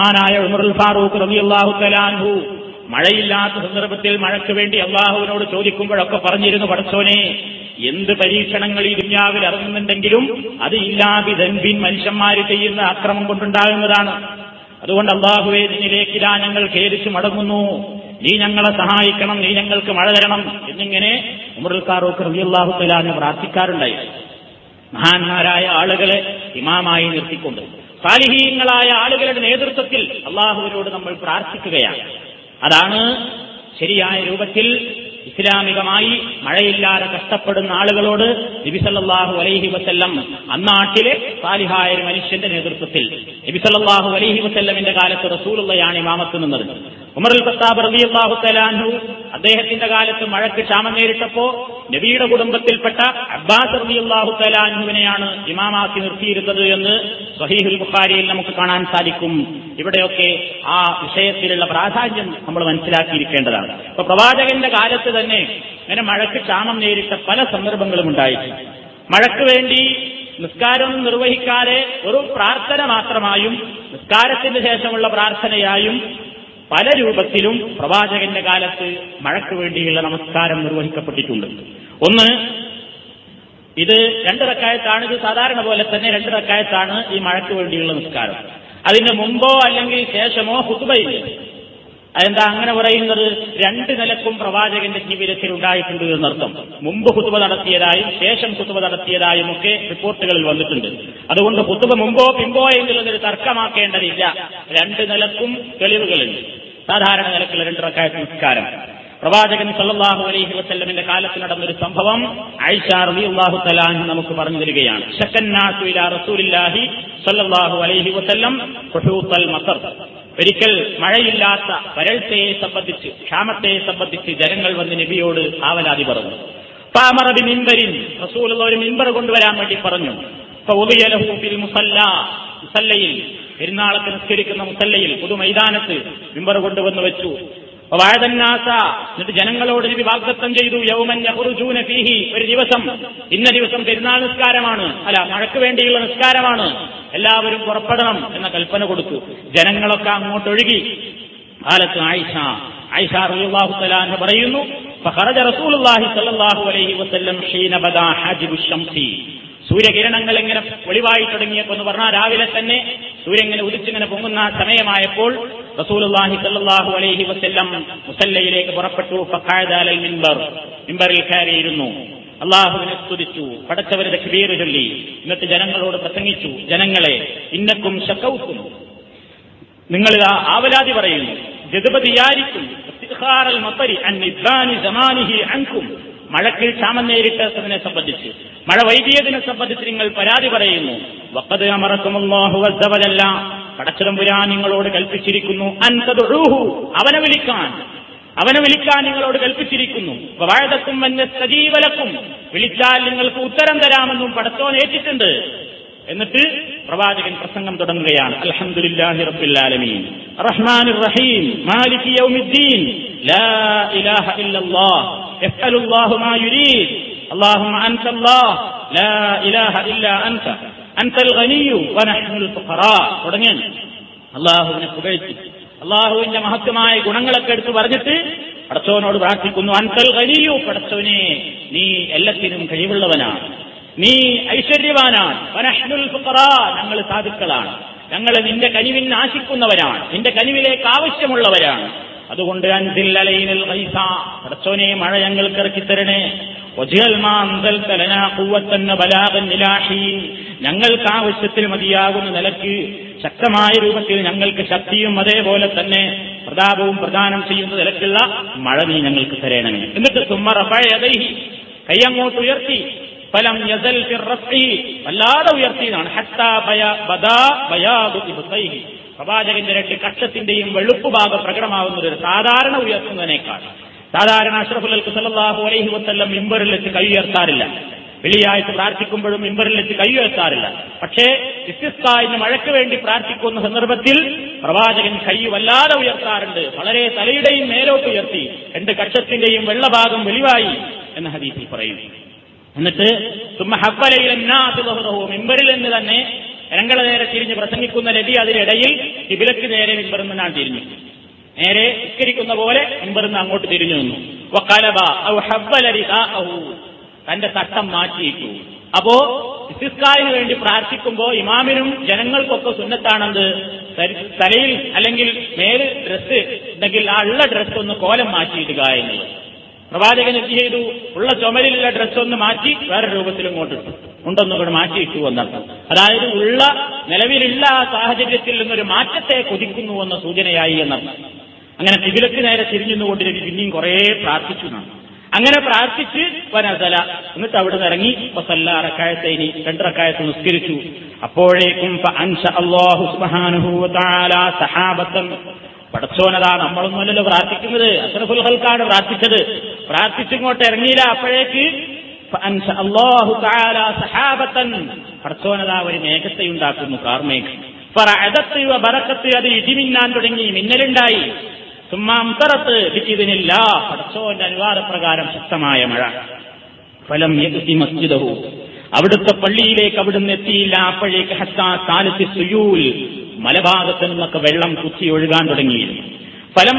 മഹാനായ ഉമറുൽ ഫാറൂഖ് റബിഅള്ളാഹു തലാൻഹു മഴയില്ലാത്ത സന്ദർഭത്തിൽ മഴയ്ക്ക് വേണ്ടി അള്ളാഹുവിനോട് ചോദിക്കുമ്പോഴൊക്കെ പറഞ്ഞിരുന്നു പഠിച്ചോനെ എന്ത് പരീക്ഷണങ്ങൾ ഈ ദുന്യാവിൽ ഇറങ്ങുന്നുണ്ടെങ്കിലും അത് ഇല്ലാബിതൻപിൻ മനുഷ്യന്മാർ ചെയ്യുന്ന അക്രമം കൊണ്ടുണ്ടാകുന്നതാണ്. അതുകൊണ്ട് അള്ളാഹുവെ നിന്നിലേക്കിതാ ഞങ്ങൾ ഖേദിച്ചു മടങ്ങുന്നു. നീ ഞങ്ങളെ സഹായിക്കണം നീ ഞങ്ങൾക്ക് മഴ തരണം എന്നിങ്ങനെ ഉമറുൽ ഫാറൂഖ് തലാന് പ്രാർത്ഥിക്കാറുണ്ടായി മഹാന്മാരായ ആളുകളെ ഇമാമായി നിർത്തിക്കൊണ്ട് സാലിഹീങ്ങളായ ആളുകളുടെ നേതൃത്വത്തിൽ അള്ളാഹുവിനോട് നമ്മൾ പ്രാർത്ഥിക്കുകയാണ്. അതാണ് ശരിയായ രൂപത്തിൽ ഇസ്ലാമികമായി മഴയില്ലാതെ കഷ്ടപ്പെടുന്ന ആളുകളോട് നബിസല്ലാഹു അലൈഹി വസ്ല്ലം അന്നാട്ടിലെ സാലിഹായ മനുഷ്യന്റെ നേതൃത്വത്തിൽ നബിസല്ലാഹു അലൈഹി വസ്ല്ലമിന്റെ കാലത്ത് റസൂലുള്ളയാണ് ഇമാമത്ത് നിന്നത്. ഉമർ അൽ ഖത്താബ് റളിയല്ലാഹു തലാഹു അദ്ദേഹത്തിന്റെ കാലത്ത് മഴയ്ക്ക് ക്ഷാമം നേരിട്ടപ്പോ നബിയുടെ കുടുംബത്തിൽപ്പെട്ട അബ്ബാസ് റളിയല്ലാഹു തലാഹുവിനെയാണ് ഇമാമാക്കി നിർത്തിയിരുന്നത് എന്ന് സഹീഹുൽ ബുഖാരിയിൽ നമുക്ക് കാണാൻ സാധിക്കും. ഇവിടെയൊക്കെ ആ വിഷയത്തിലുള്ള പ്രാധാന്യം നമ്മൾ മനസ്സിലാക്കിയിരിക്കേണ്ടതാണ്. ഇപ്പൊ പ്രവാചകന്റെ കാലത്ത് തന്നെ ഇങ്ങനെ മഴയ്ക്ക് ക്ഷാമം നേരിട്ട പല സന്ദർഭങ്ങളും ഉണ്ടായിട്ടുണ്ട്. മഴയ്ക്ക് വേണ്ടി നിസ്കാരം നിർവഹിക്കാതെ ഒരു പ്രാർത്ഥന മാത്രമായും നിസ്കാരത്തിന് ശേഷമുള്ള പ്രാർത്ഥനയായും പല രൂപത്തിലും പ്രവാചകന്റെ കാലത്ത് മഴയ്ക്ക് വേണ്ടിയുള്ള നമസ്കാരം നിർവഹിക്കപ്പെട്ടിട്ടുണ്ട്. ഒന്ന് ഇത് രണ്ട് റക്കായത്താണ് ഇത് സാധാരണ പോലെ തന്നെ രണ്ട് റക്കായത്താണ് ഈ മഴയ്ക്ക് വേണ്ടിയുള്ള നിസ്കാരം. അതിന്റെ മുമ്പോ അല്ലെങ്കിൽ ശേഷമോ ഹുതുബയില്ല അതെന്താ അങ്ങനെ പറയുന്നത്? രണ്ട് നിലക്കും പ്രവാചകന്റെ ജീവിതത്തിൽ ഉണ്ടായിട്ടുണ്ട് എന്നർത്ഥം. മുമ്പ് കുത്തുവ നടത്തിയതായും ശേഷം കുത്തുവ നടത്തിയതായും ഒക്കെ റിപ്പോർട്ടുകളിൽ വന്നിട്ടുണ്ട്. അതുകൊണ്ട് കുത്തുവ മുമ്പോ പിമ്പോ എന്നുള്ളതൊരു തർക്കമാക്കേണ്ടതില്ല. രണ്ട് നിലക്കും തെളിവുകളുണ്ട്. സാധാരണ നിലക്കുള്ള രണ്ട് റക്കായ സംസ്കാരം പ്രവാചകൻ സല്ലാഹു അലൈഹി വസ്ല്ലമിന്റെ കാലത്ത് നടന്നൊരു സംഭവം റളിയല്ലാഹു തആല നമുക്ക് പറഞ്ഞു തരികയാണ്. ശക്കന്നാസു ഇലാ റസൂലില്ലാഹി സല്ലല്ലാഹു അലൈഹി വസല്ലം ഒരിക്കൽ മഴയില്ലാത്ത വരൾച്ചയെ സംബന്ധിച്ച് ക്ഷാമത്തെ സംബന്ധിച്ച് ജനങ്ങൾ വന്ന് നബിയോട് ആവലാതി പറഞ്ഞു. പാമറബി മിമ്പരിൻ റസൂലുള്ള ഒരു മിമ്പർ കൊണ്ടുവരാൻ വേണ്ടി പറഞ്ഞു. മുസല്ല മുസല്ലയിൽ പെരുന്നാളൊക്കെ നിസ്കരിക്കുന്ന മുസല്ലയിൽ പൊതു മൈതാനത്ത് മിമ്പർ കൊണ്ടുവന്നു വെച്ചു. വാഴതന്നാസ എന്നിട്ട് ജനങ്ങളോട് നബി വാഗ്ദത്തം ചെയ്തു യൗമൻ യഖ്റുജൂന ഫീഹി ഒരു ദിവസം. ഇന്ന ദിവസം പെരുന്നാൾ നിസ്കാരമാണ്. അല്ല മഴയ്ക്ക് വേണ്ടിയുള്ള നിസ്കാരമാണ്. എല്ലാവരും പുറപ്പെടണം എന്ന കൽപ്പന കൊടുത്തു. ജനങ്ങളൊക്കെ അങ്ങോട്ടൊഴുകി. കാലത്ത് ആയിഷ ആയിഷ റളിയല്ലാഹു തലാൻഹ പറയുന്നു ഫഖറജ റസൂലുള്ളാഹി സ്വല്ലല്ലാഹു അലൈഹി വസല്ലം ഹാജിബു ശംസി. സൂര്യകിരണങ്ങൾ ഇങ്ങനെ ഒളിവായി തുടങ്ങിയപ്പോൾ എന്ന് പറഞ്ഞാൽ രാവിലെ തന്നെ സൂര്യൻ ഇങ്ങനെ ഉദിച്ചിങ്ങനെ പൊങ്ങുന്ന സമയമായപ്പോൾ റസൂലുള്ളാഹി സല്ലല്ലാഹു അലൈഹി വസല്ലം മുസല്ലയിലേക്ക് പുറപ്പെട്ടു. മിമ്പർ മിൻബർ മിൻബറിൽ കയറിയിരുന്നു. അള്ളാഹുവിനെ സ്തുതിച്ചു പടച്ചവരുടെ ക്രിയേറ് ചൊല്ലി ഇന്നത്തെ ജനങ്ങളോട് പ്രസംഗിച്ചു ജനങ്ങളെ ഇന്നക്കും ശക്കൗക്കും നിങ്ങൾ ആവലാതി പറയുന്നു. ജഗപതിയായിരിക്കും മഴക്കിൽ ക്ഷാമം നേരിട്ടതിനെ സംബന്ധിച്ച്. മഴ വൈകിയതിനെ സംബന്ധിച്ച് നിങ്ങൾ പരാതി പറയുന്നു. വക്കത് അമറക്കുമല്ല പടച്ചിടമ്പുരാൻ നിങ്ങളോട് കൽപ്പിച്ചിരിക്കുന്നു. അൻതതൊഴൂഹു അവനെ വിളിക്കാൻ. അവനെ വിളിക്കാൻ നിങ്ങളോട് കൽപ്പിച്ചിരിക്കുന്നു. വാഴതക്കും വന്ന സജീവലക്കും വിളിച്ചാൽ നിങ്ങൾക്ക് ഉത്തരം തരാമെന്നും പടത്തോൻ ഏറ്റിട്ടുണ്ട്. എന്നിട്ട് പ്രവാചകൻ പ്രസംഗം തുടങ്ങുകയാണ് അൽഹംദുലില്ലാഹി റബ്ബിൽ ആലമീൻ റഹ്മാനിർ റഹീം മാലികി യൗമിദ്ദീൻ ലാ ഇലാഹ ഇല്ലല്ലാഹ് യഫ്അലുല്ലാഹു മാ യുരീദ് اللهم أنت الله لا إله إلا أنت أنت الغني ونحن الفقراء തുടങ്ങി അള്ളാഹുവിനെ പുകഴ്ത്തി അള്ളാഹുവിന്റെ മഹത്വമായ ഗുണങ്ങളൊക്കെ എടുത്തു പറഞ്ഞിട്ട് പടച്ചവനോട് പ്രാർത്ഥിക്കുന്നു അൻതൽ ഖനിയു പടച്ചവനെ നീ എല്ലാത്തിനും കഴിവുള്ളവനാണ് നീ ഐശ്വര്യവാനാണ്. ഞങ്ങൾ സാധുക്കളാണ്. ഞങ്ങൾ നിന്റെ കനിവിന് ആശിക്കുന്നവരാണ് നിന്റെ കനിവിലേക്ക് ആവശ്യമുള്ളവരാണ്. അതുകൊണ്ട് അൻസിൽ അലൈനൽ ഖൈസ പടച്ചോനെ മഴ ഞങ്ങൾക്ക് ഇറക്കിത്തരണേ ഞങ്ങൾക്ക് ആവശ്യത്തിൽ മതിയാകുന്ന നിലയ്ക്ക് ശക്തമായ രൂപത്തിൽ ഞങ്ങൾക്ക് ശക്തിയും അതേപോലെ തന്നെ പ്രതാപവും പ്രദാനം ചെയ്യുന്ന നിലക്കുള്ള മഴ നീ ഞങ്ങൾക്ക് തരണമേ. എന്നിട്ട് തുമ്മറ കൈ അങ്ങോട്ട് ഉയർത്തി. ഫലം യസൽ വല്ലാതെ ഉയർത്തിയതാണ്. പ്രവാചകന്റെ രണ്ട് കക്ഷത്തിന്റെയും വെളുപ്പ് ഭാഗം പ്രകടമാവുന്നത് ഒരു സാധാരണ ഉയർത്തുന്നതിനേക്കാൾ. സാധാരണ അഷ്റഫുൽ സല്ലല്ലാഹു അലൈഹി വസല്ലം മിമ്പറിൽ വെച്ച് കൈ ഉയർത്താറില്ല. വെള്ളിയാഴ്ച പ്രാർത്ഥിക്കുമ്പോഴും മിമ്പറിൽ വെച്ച് കൈ ഉയർത്താറില്ല. പക്ഷേ ഇസ്തിസ്കായിന് മഴയ്ക്ക് വേണ്ടി പ്രാർത്ഥിക്കുന്ന സന്ദർഭത്തിൽ പ്രവാചകൻ കൈ വല്ലാതെ ഉയർത്താറുണ്ട്. വളരെ തലയുടെയും മേലോട്ട് ഉയർത്തി. രണ്ട് കക്ഷത്തിന്റെയും വെള്ളഭാഗം വെളിവായി എന്ന ഹദീസിൽ പറയുന്നു. എന്നിട്ട് മിമ്പറിൽ നിന്ന് തന്നെ രംഗള നേരെ തിരിഞ്ഞ് പ്രസംഗിക്കുന്ന നബി അതിനിടയിൽ കിബിലക്ക് നേരെ ഞാൻ തിരിഞ്ഞു. നേരെ ഉസ്കരിക്കുന്ന പോലെ മിമ്പറുന്ന് അങ്ങോട്ട് തിരിഞ്ഞു നിന്നു. തന്റെ തട്ടം മാറ്റിയിട്ടു. അപ്പോ ഇസ്തിസ്കാരിന് വേണ്ടി പ്രാർത്ഥിക്കുമ്പോ ഇമാമിനും ജനങ്ങൾക്കൊക്കെ സുന്നത്താണെന്ത്? തരി- തലയിൽ അല്ലെങ്കിൽ മേൽ ഡ്രസ്സ് ഉണ്ടെങ്കിൽ ആ ഉള്ള ഡ്രസ്സ് ഒന്ന് കോലം മാറ്റിയിടുക എന്നുള്ളത് പ്രവാചകൻ എന്ത് ചെയ്തു? ഉള്ള ചുമലിലുള്ള ഡ്രസ്സ് ഒന്ന് മാറ്റി വേറെ രൂപത്തിൽ ഇങ്ങോട്ട് ഇട്ടു. ഉണ്ടൊന്നും കൂടെ മാറ്റിയിട്ടു എന്നർത്ഥം. അതായത് ഉള്ള നിലവിലുള്ള ആ സാഹചര്യത്തിൽ നിന്നൊരു മാറ്റത്തെ കൊതിക്കുന്നു എന്ന സൂചനയായി എന്നർത്ഥം. അങ്ങനെ തിബിലക്ക് നേരെ തിരിഞ്ഞുകൊണ്ടിരിക്കും പിന്നെയും കുറേ പ്രാർത്ഥിച്ചു എന്നാണ്. അങ്ങനെ പ്രാർത്ഥിച്ച് വനസല. എന്നിട്ട് അവിടെ നിന്ന് ഇറങ്ങി. വസല്ല റക്കായത്തേനി രണ്ടറക്കായത്ത് നിസ്കരിച്ചു. അപ്പോഴേക്കും സഹാബത്തൻ പടച്ചോനതാ നമ്മളൊന്നുമല്ലല്ലോ പ്രാർത്ഥിക്കുന്നത്. അഷ്റഫുൽ ഹൽക്കാണ് പ്രാർത്ഥിച്ചത്. പ്രാർത്ഥിച്ചിങ്ങോട്ട് ഇറങ്ങിയില്ല അപ്പോഴേക്ക് സഹാബത്തൻ. പടച്ചോനതാ ഒരു മേഘത്തെ ഉണ്ടാക്കുന്നു കാർമേഘം. ബറക്കത്ത് അത് ഇടിമിന്നാൻ തുടങ്ങി മിന്നലുണ്ടായി. സുമ്മാംതറത്ത് ഇതിനില്ല പടച്ചോന്റെ അനുവാദപ്രകാരം ശക്തമായ മഴ. ഫലം യഅ്തി മസ്ജിദവും അവിടുത്തെ പള്ളിയിലേക്ക് അവിടുന്ന് എത്തിയില്ല. അപ്പോഴേക്ക് ഹത്താ കാലത്ത് സുയൂൽ. മലഭാഗത്ത് നിന്നൊക്കെ വെള്ളം കുത്തി ഒഴുകാൻ തുടങ്ങിയിരുന്നു. ഫലം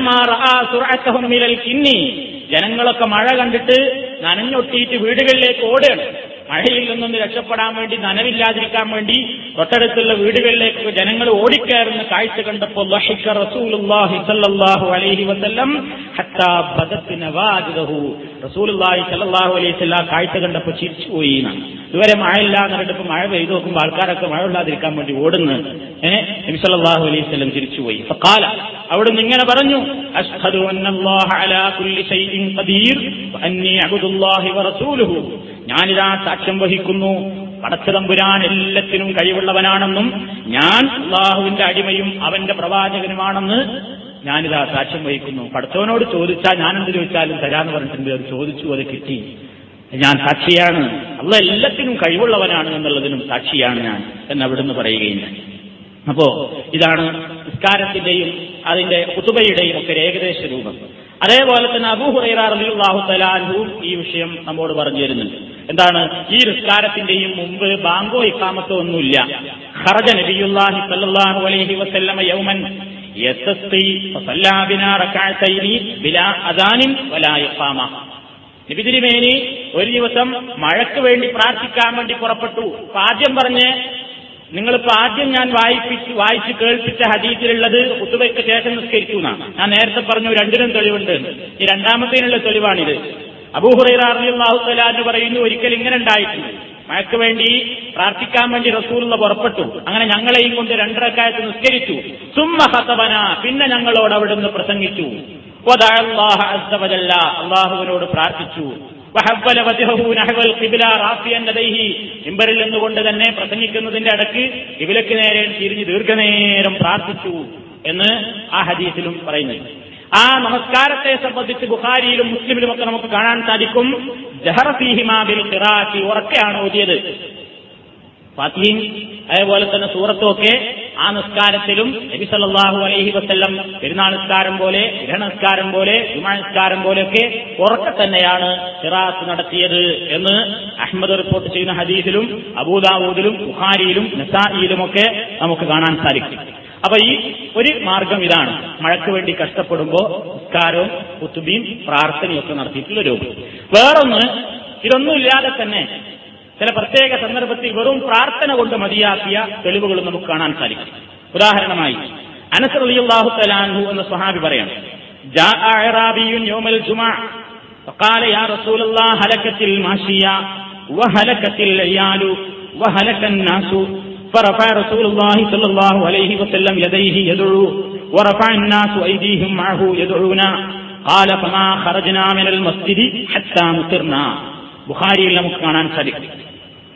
ജനങ്ങളൊക്കെ മഴ കണ്ടിട്ട് നനഞ്ഞൊട്ടിയിട്ട് വീടുകളിലേക്ക് ഓടുകയാണ് മഴയിൽ നിന്നൊന്ന് രക്ഷപ്പെടാൻ വേണ്ടി നനവില്ലാതിരിക്കാൻ വേണ്ടി തൊട്ടടുത്തുള്ള വീടുകളിലേക്ക് ജനങ്ങൾ ഓടിക്കയറുന്ന കാഴ്ച കണ്ടപ്പോൾ അലൈഹി വസല്ലം റസൂലുള്ളാഹി അലൈഹി വസല്ലം കാഴ്ച കണ്ടപ്പോൾ ചിരിച്ചുപോയി എന്നാണ്. ഇതുവരെ മഴയില്ല എന്നിട്ട് മഴ പെയ്തു നോക്കുമ്പോൾ ആൾക്കാരൊക്കെ മഴ ഇല്ലാതിരിക്കാൻ വേണ്ടി ഓടുന്നു. ഏഹ് നബി സല്ലല്ലാഹു അലൈഹി വസല്ലം കാല ഫഖാല അവിടുന്ന് ഇങ്ങനെ പറഞ്ഞു അഷ്ഹദു അന്നല്ലാഹ അലാ കുല്ലി ഷൈഇൻ ഖദീർ വഅന്നി അബ്ദുല്ലാഹി വറസൂലുഹു ഞാനിതാ സാക്ഷ്യം വഹിക്കുന്നു. പടച്ചതമ്പുരാൻ എല്ലാത്തിനും കഴിവുള്ളവനാണെന്നും ഞാൻ അള്ളാഹുവിന്റെ അടിമയും അവന്റെ പ്രവാചകനുമാണെന്ന് ഞാനിതാ സാക്ഷ്യം വഹിക്കുന്നു. പടച്ചവനോട് ചോദിച്ചാൽ ഞാൻ എന്ത് ചോദിച്ചാലും തരാന്ന് പറഞ്ഞിട്ടുണ്ട്. അത് ചോദിച്ചു അത് കിട്ടി. ഞാൻ സാക്ഷിയാണ്. അള്ള എല്ലാത്തിനും കഴിവുള്ളവനാണ് എന്നുള്ളതിനും സാക്ഷിയാണ് ഞാൻ എന്ന് അവിടുന്ന് പറയുകയില്ല അപ്പോ ഇതാണ് നിസ്കാരത്തിന്റെയും അതിന്റെ കുത്തുബയുടെയും ഒക്കെ ഏകദേശ രൂപം. അതേപോലെ തന്നെ അബൂഹുറൈറാഹു തലാൻഹുവും ഈ വിഷയം നമ്മോട് പറഞ്ഞു തരുന്നുണ്ട്. എന്താണ്? ഈ നിസ്കാരത്തിന്റെയും മുമ്പ് ബാങ്കോ ഇക്കാമത്തോ ഒന്നുമില്ല. ഖറജ നബിയുല്ലാഹി അലൈഹി വസല്ലമ യൗമൻ അദാനിൻ വലാ ഇഖാമ. ഒരു ദിവസം മഴയ്ക്ക് വേണ്ടി പ്രാർത്ഥിക്കാൻ വേണ്ടി പുറപ്പെട്ടു. ആദ്യം പറഞ്ഞ് നിങ്ങളിപ്പോ ആദ്യം ഞാൻ വായിപ്പിച്ച് വായിച്ച് കേൾപ്പിച്ച ഹദീസിലുള്ളത് കുത്തുബയ്ക്ക് ശേഷം നിസ്കരിച്ചു എന്നാണ്. ഞാൻ നേരത്തെ പറഞ്ഞു രണ്ടിനും തെളിവുണ്ട്. ഈ രണ്ടാമത്തേനുള്ള തെളിവാണിത്. അബൂഹുറൈറാഹുത്തലാന്ന് പറയുന്നു ഒരിക്കൽ ഇങ്ങനെ ഉണ്ടായിട്ടുണ്ട്. മഴയ്ക്ക് വേണ്ടി പ്രാർത്ഥിക്കാൻ വേണ്ടി റസൂലുള്ള പുറപ്പെട്ടു. അങ്ങനെ ഞങ്ങളെയും കൊണ്ട് രണ്ടരക്കാലത്ത് നിസ്കരിച്ചു. സുമ്മഹത്തവന പിന്നെ ഞങ്ങളോട് അവിടുന്ന് പ്രസംഗിച്ചു. അള്ളാഹുവിനോട് പ്രാർത്ഥിച്ചു. മിമ്പറിൽ നിന്നുകൊണ്ട് തന്നെ പ്രസംഗിക്കുന്നതിന്റെ ഇടയ്ക്ക് ഇബിലക്ക് നേരെ തിരിഞ്ഞ് ദീർഘനേരം പ്രാർത്ഥിച്ചു എന്ന് ആ ഹദീസിലും പറയുന്നു ആ നമസ്കാരത്തെ സംബന്ധിച്ച് ബുഖാരിയിലും മുസ്ലിമിലും ഒക്കെ നമുക്ക് കാണാൻ സാധിക്കും. ജഹറഫിഹിമാബിൽ ബിൽ ഖിറാഅത്തി ഉറക്കെയാണ് ഓതിയത്. ഫാത്തിഹീൻ അതേപോലെ തന്നെ സൂറത്തും ഒക്കെ ആ നിസ്കാരത്തിലും നബി സല്ലാഹു അലൈഹി വസ്ല്ലം പെരുന്നാൾ നിസ്കാരം പോലെ ഗ്രഹനസ്കാരം പോലെ വിമാനസ്കാരം നിസ്കാരം പോലെയൊക്കെ ഉറക്കെ തന്നെയാണ് ഖിറാത്ത് നടത്തിയത് എന്ന് അഹമ്മദ് റിപ്പോർട്ട് ചെയ്യുന്ന ഹദീസിലും അബൂദാവൂദിലും ബുഹാരിയിലും നസായിലുമൊക്കെ നമുക്ക് കാണാൻ സാധിക്കും. അപ്പൊ ഈ ഒരു മാർഗം ഇതാണ് മഴയ്ക്ക് വേണ്ടി കഷ്ടപ്പെടുമ്പോൾ നിസ്കാരവും കുത്തുബിയും പ്രാർത്ഥനയും ഒക്കെ നടത്തിയിട്ടുള്ള രൂപം വേറൊന്ന് ഇതൊന്നുമില്ലാതെ തന്നെ ചില പ്രത്യേക സന്ദർഭത്തിൽ വെറും പ്രാർത്ഥന കൊണ്ട് മതിയാക്കിയ തെളിവുകൾ നമുക്ക് കാണാൻ സാധിക്കും ഉദാഹരണമായി അനസർ അലിയുള്ളാഹു തലാൻഹു എന്ന സ്വഹാബി പറയാണ് جاء أعرابي يوم الجمعة فقال يا رسول الله هلكت الماشية وهلكت العيال وهلك الناس فرفع رسول الله صلى الله عليه وسلم يديه يدعو ورفع الناس أيديهم معه يدعونا قال فما خرجنا من المسجد حتى مطرنا ബുഖാരിയിൽ നമുക്ക് കാണാൻ സാധിക്കും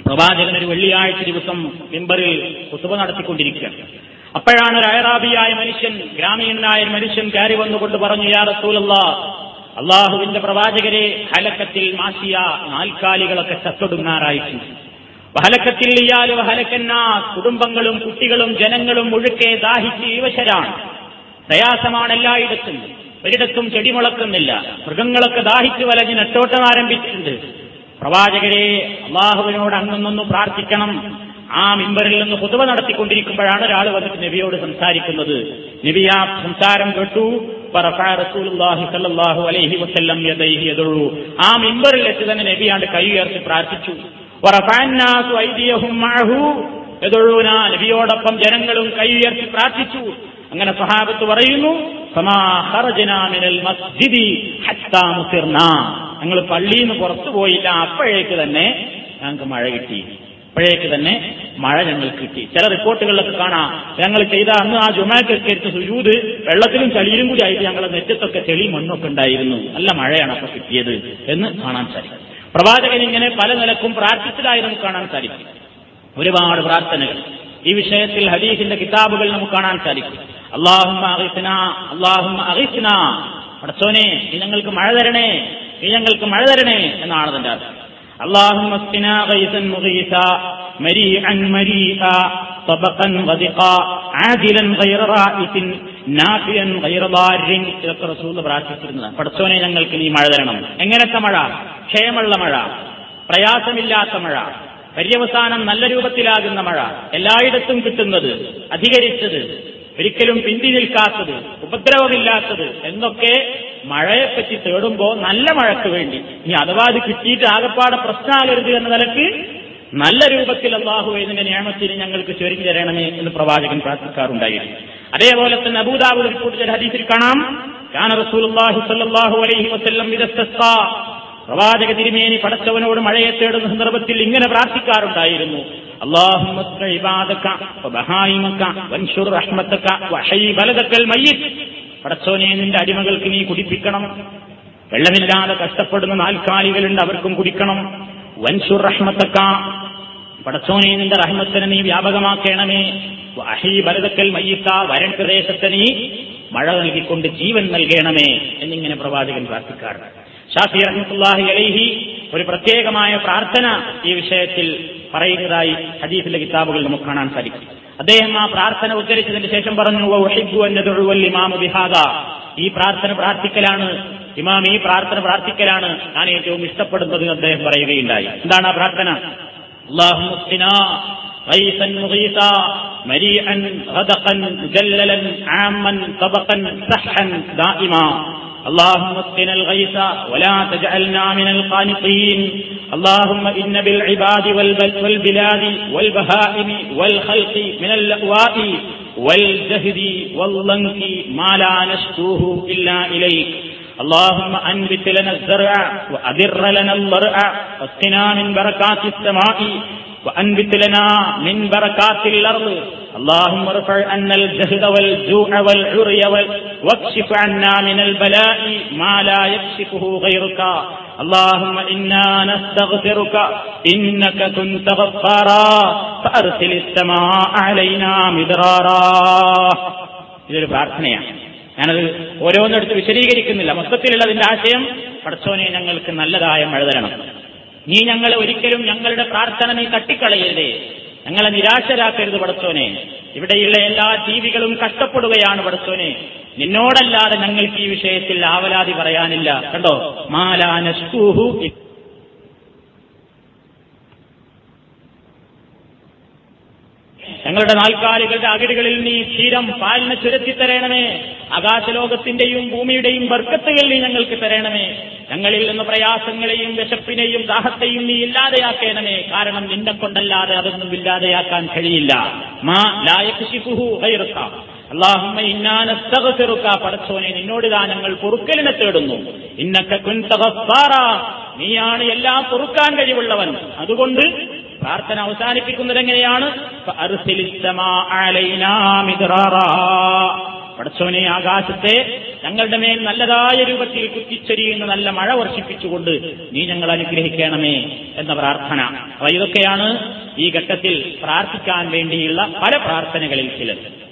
പ്രവാചകൻ ഒരു വെള്ളിയാഴ്ച ദിവസം മിമ്പറിൽ കുത്തുബ നടത്തിക്കൊണ്ടിരിക്കുകയാണ് അപ്പോഴാണ് ഒരു അയറാബിയായ മനുഷ്യൻ ഗ്രാമീണനായ ഒരു മനുഷ്യൻ കയറി വന്നുകൊണ്ട് പറഞ്ഞു യാ റസൂലല്ല അള്ളാഹുവിന്റെ പ്രവാചകരെ ഹലക്കത്തിൽ മാഷിയ നാൽക്കാലികളൊക്കെ ചത്തൊടുങ്ങാറായിട്ടുണ്ട് വഹലക്കത്തിൽ ഇയാൽ കുടുംബങ്ങളും കുട്ടികളും ജനങ്ങളും മുഴുക്കെ ദാഹിച്ച് ഈവശരാണ് പ്രയാസമാണ് എല്ലായിടത്തും. ഒരിടത്തും ചെടി മുളക്കുന്നില്ല മൃഗങ്ങളൊക്കെ ദാഹിച്ച് വലഞ്ഞ് നെട്ടോട്ടം ആരംഭിച്ചിട്ടുണ്ട് പ്രവാചകരെ അള്ളാഹുവിനോട് അങ്ങൊന്നു പ്രാർത്ഥിക്കണം. ആ മിമ്പറിൽ നിന്ന് പൊതുവ നടത്തിക്കൊണ്ടിരിക്കുമ്പോഴാണ് ഒരാൾ വന്നിട്ട് നബിയോട് സംസാരിക്കുന്നത്. നബി ആ സംസാരം കേട്ടു. ആ മിമ്പറിൽ എത്തി തന്നെ നബിയാണ്ട് കൈ ഉയർത്തി പ്രാർത്ഥിച്ചു. നബിയോടൊപ്പം ജനങ്ങളും കൈ ഉയർത്തി പ്രാർത്ഥിച്ചു. അങ്ങനെ സഹാബത്ത് പറയുന്നു ഞങ്ങൾ പള്ളിയിൽ നിന്ന് പുറത്തു പോയില്ല. അപ്പോഴേക്ക് തന്നെ ഞങ്ങൾക്ക് മഴ കിട്ടി. അപ്പോഴേക്ക് തന്നെ മഴ ഞങ്ങൾക്ക് കിട്ടി. ചില റിപ്പോർട്ടുകളിലൊക്കെ കാണാം ഞങ്ങൾ ചെയ്ത അന്ന് ആ ജുമാക്കൊക്കെ സുജൂത് വെള്ളത്തിലും ചളിയിലും കൂടി ആയിട്ട് ഞങ്ങളുടെ നെറ്റത്തൊക്കെ ചെളി മണ്ണൊക്കെ ഉണ്ടായിരുന്നു. നല്ല മഴയാണ് അപ്പൊ കിട്ടിയത് എന്ന് കാണാൻ സാധിക്കും. പ്രവാചകൻ ഇങ്ങനെ പല നിലക്കും പ്രാർത്ഥിച്ചതായി നമുക്ക് കാണാൻ സാധിക്കും ഒരുപാട് പ്രാർത്ഥനകൾ ഈ വിഷയത്തിൽ ഹദീസിന്റെ കിതാബുകൾ നമുക്ക് കാണാൻ സാധിക്കും അള്ളാഹുമ്മ അഗിസ്ന അള്ളാഹുമ്മ അഗിസ്ന പടച്ചോനെ നീ ഞങ്ങൾക്ക് മഴ തരണേ നീ ഞങ്ങൾക്ക് മഴ തരണേ എന്നാണ് അതിന്റെ അർത്ഥം اللهم اسقنا غيثا مغيثا مريعا مريئا طبقا غدقا عاجلا غير رائس നാഫിയൻ ഇതൊക്കെ റസൂൽ പ്രാർത്ഥിച്ചിരുന്നത്. പഠിച്ചോനെ ഞങ്ങൾക്ക് നീ മഴ തരണം. എങ്ങനത്തെ മഴ? ക്ഷയമുള്ള മഴ പ്രയാസമില്ലാത്ത മഴ പര്യവസാനം നല്ല രൂപത്തിലാകുന്ന മഴ എല്ലായിടത്തും കിട്ടുന്നത് അധികരിച്ചത് ഒരിക്കലും പിന്തി നിൽക്കാത്തത് ഉപദ്രവമില്ലാത്തത് എന്നൊക്കെ മഴയെപ്പറ്റി തേടുമ്പോൾ നല്ല മഴയ്ക്ക് വേണ്ടി. ഇനി അഥവാ അത് കിട്ടിയിട്ട് ആകപ്പാടെ പ്രശ്നമാകരുത് എന്ന നിലയ്ക്ക് നല്ല രൂപത്തിൽ അള്ളാഹു ഇതിന്റെ നിയമത്തിന് ഞങ്ങൾക്ക് ചൊരിഞ്ഞു തരണമേ എന്ന് പ്രവാചകൻ പ്രാർത്ഥിക്കാറുണ്ടായിരുന്നു. അതേപോലെ തന്നെ അബൂദാബ് റിപ്പോർട്ട് ചെയ്ത ഹദീസിൽ കാണാം. കാന റസൂലുള്ളാഹി സ്വല്ലല്ലാഹു അലൈഹി വസല്ലം ഇദസ്തസ്ഖാ പ്രവാചക തിരുമേനി പടച്ചവനോട് മഴയെ തേടുന്ന സന്ദർഭത്തിൽ ഇങ്ങനെ പ്രാർത്ഥിക്കാറുണ്ടായിരുന്നു. പടച്ചോനെ നിന്റെ അടിമകൾക്ക് നീ കുടിപ്പിക്കണം. വെള്ളമില്ലാതെ കഷ്ടപ്പെടുന്ന നാൽക്കാലികളുണ്ട് അവർക്കും കുടിക്കണം. വൻഷുർ റഷ്മത്തക്ക പടച്ചോനെ നിന്റെ റഹ്മത്തിനെ നീ വ്യാപകമാക്കണമേ? അഹീ ഭരതക്കൽ മയ്യത്ത വരൻ പ്രദേശത്തെ നീ മഴ നൽകിക്കൊണ്ട് ജീവൻ നൽകണമേ എന്നിങ്ങനെ പ്രവാചകൻ പ്രാർത്ഥിക്കാറുണ്ട് ഷാഫി റഹ്മത്തുല്ലാഹി അലൈഹി ഒരു പ്രത്യേകമായ പ്രാർത്ഥന ഈ വിഷയത്തിൽ പറയുന്നതായി ഹദീഫിലെ കിതാബുകൾ നമുക്ക് കാണാൻ സാധിക്കും. അദ്ദേഹം ആ പ്രാർത്ഥന ഉദ്ധരിച്ചതിന് ശേഷം പറഞ്ഞു "വഉഹിബ്ബു അൻ യദ്ഉവൽ ഇമാമു ബിഹാദാ." ഈ പ്രാർത്ഥന പ്രാർത്ഥിക്കലാണ് ഇമാം ഈ പ്രാർത്ഥന പ്രാർത്ഥിക്കലാണ് ഞാൻ ഏറ്റവും ഇഷ്ടപ്പെടുന്നത് അദ്ദേഹം പറയുകയുണ്ടായി. എന്താണ് ആ പ്രാർത്ഥന? اللهم اسقنا غيثا مغيثا مريئا غدقا مجللا عاما طبقا سحا دائما. اللهم اسقنا الغيث ولا تجعلنا من القانطين. اللهم إن بالعباد والبل- والبلاد والبهائم والخلق من اللأواء والجهد والضنك ما لا نشكوه إلا إليك. اللهم أنبت لنا الزرع وأذر لنا الضرع واسقنا من بركات السماء وأنبت لنا من بركات الأرض اللهم ارفع عنا الجهد والجوع والعري وال... واكشف عنا من البلاء ما لا يكشفه غيرك اللهم إنا نستغفرك إنك كنت غفارا فأرسل السماء علينا مدرارا ഇതൊരു പ്രാർത്ഥനയാണ് ഞാനത് ഓരോന്നെടുത്ത് വിശദീകരിക്കുന്നില്ല. മൊത്തത്തിലുള്ള അതിന്റെ ആശയം പടച്ചോനെ ഞങ്ങൾക്ക് നല്ലതായ മഴ തരണം. നീ ഞങ്ങളെ ഒരിക്കലും ഞങ്ങളുടെ പ്രാർത്ഥന നീ തട്ടിക്കളയരുതേ ഞങ്ങളെ നിരാശരാക്കരുത് പടച്ചോനെ ഇവിടെയുള്ള എല്ലാ ജീവികളും കഷ്ടപ്പെടുകയാണ് പടച്ചോനെ നിന്നോടല്ലാതെ ഞങ്ങൾക്ക് ഈ വിഷയത്തിൽ ആവലാതി പറയാനില്ല. കണ്ടോ? മാലാനസ്കൂഹു ഞങ്ങളുടെ നാൽക്കാലികളുടെ അകിടുകളിൽ നീ ക്ഷീരം പാലിനെ ചുരത്തി തരണമേ ആകാശലോകത്തിന്റെയും ഭൂമിയുടെയും ബർക്കത്തുകൾ നീ ഞങ്ങൾക്ക് തരണമേ. ഞങ്ങളിൽ നിന്ന് പ്രയാസങ്ങളെയും വിശപ്പിനെയും ദാഹത്തെയും നീ ഇല്ലാതെയാക്കേണമേ. കാരണം നിന്നെ കൊണ്ടല്ലാതെ അതൊന്നും ഇല്ലാതെയാക്കാൻ കഴിയില്ല. മാ ലായക് പടച്ചോനെ നിന്നോട് ഞങ്ങൾ പൊറുക്കലിനെ തേടുന്നു. ഇന്നക്ക കുൻത ഗഫാറ നീയാണ് എല്ലാം പൊറുക്കാൻ കഴിവുള്ളവൻ. അതുകൊണ്ട് പ്രാർത്ഥന അവസാനിപ്പിക്കുന്നത് എങ്ങനെയാണ്. പടച്ചോനെ ആകാശത്തെ ഞങ്ങളുടെ മേൽ നല്ലതായ രൂപത്തിൽ കുത്തിച്ചൊരിയുന്ന നല്ല മഴ വർഷിപ്പിച്ചുകൊണ്ട് നീ ഞങ്ങൾ അനുഗ്രഹിക്കണമേ എന്ന പ്രാർത്ഥന. അപ്പൊ ഇതൊക്കെയാണ് ഈ ഘട്ടത്തിൽ പ്രാർത്ഥിക്കാൻ വേണ്ടിയുള്ള പല പ്രാർത്ഥനകളിൽ ചിലത്.